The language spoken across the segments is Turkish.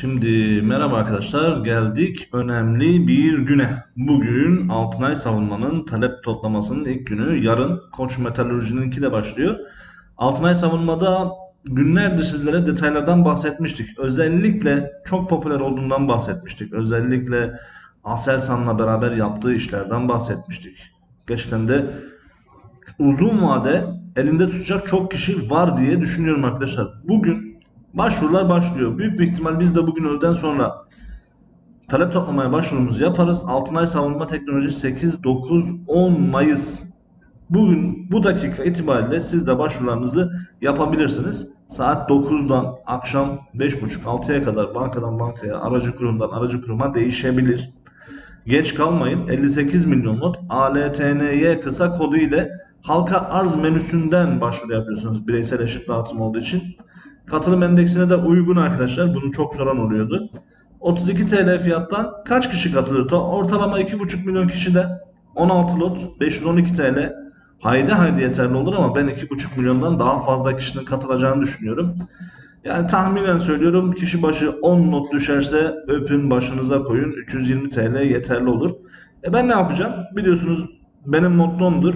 Şimdi merhaba arkadaşlar geldik önemli bir güne. Bugün Altınay Savunma'nın talep toplamasının ilk günü. Yarın Koç Metalurji'ninki de başlıyor. Altınay Savunma'da günlerdir sizlere detaylardan bahsetmiştik. Özellikle çok popüler olduğundan bahsetmiştik. Özellikle Aselsan'la beraber yaptığı işlerden bahsetmiştik. Gerçekten de uzun vade elinde tutacak çok kişi var diye düşünüyorum arkadaşlar. Bugün başvurular başlıyor. Büyük bir ihtimal biz de bugün öğleden sonra talep toplamaya başvurumuzu yaparız. Altınay Savunma Teknoloji 8, 9, 10 Mayıs bugün bu dakika itibariyle siz de başvurularınızı yapabilirsiniz. Saat 9'dan akşam 5.30-6'ya kadar bankadan bankaya, aracı kurumdan aracı kuruma değişebilir. Geç kalmayın. 58 milyon not ALTNY kısa kodu ile halka arz menüsünden başvuru yapıyorsunuz. Bireysel eşit dağıtım olduğu için. Katılım endeksine de uygun arkadaşlar. Bunu çok soran oluyordu. 32 TL fiyattan kaç kişi katılır? Ortalama 2,5 milyon kişi de 16 lot 512 TL. Haydi haydi yeterli olur ama ben 2,5 milyondan daha fazla kişinin katılacağını düşünüyorum. Yani tahminen söylüyorum kişi başı 10 not düşerse öpün başınıza koyun 320 TL yeterli olur. E ben ne yapacağım? Biliyorsunuz benim mottomdur.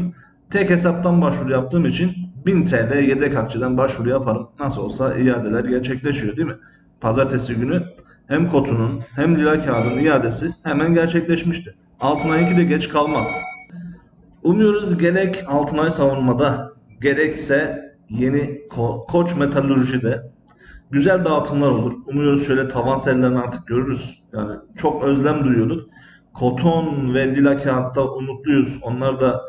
Tek hesaptan başvuru yaptığım için 1000 TL yedek akçeden başvuru yaparım. Nasıl olsa iadeler gerçekleşiyor değil mi? Pazartesi günü hem kotunun hem lira kağıdının iadesi hemen gerçekleşmişti. Altınay'ınki de geç kalmaz. Umuyoruz gerek Altınay savunmada gerekse yeni Ko- Koç Metalurji'de güzel dağıtımlar olur. Umuyoruz şöyle tavan serilerini artık görürüz. Yani çok özlem duyuyorduk. Koton ve lila kağıtta umutluyuz. Onlar da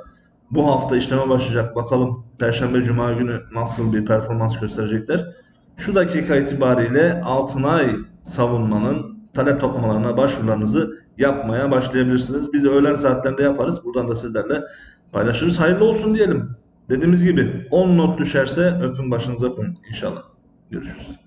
bu hafta işleme başlayacak. Bakalım Perşembe Cuma günü nasıl bir performans gösterecekler. Şu dakika itibariyle Altınay savunmanın talep toplamalarına başvurularınızı yapmaya başlayabilirsiniz. Biz öğlen saatlerinde yaparız. Buradan da sizlerle paylaşırız. Hayırlı olsun diyelim. Dediğimiz gibi 10 not düşerse öpün başınıza koyun inşallah. Görüşürüz.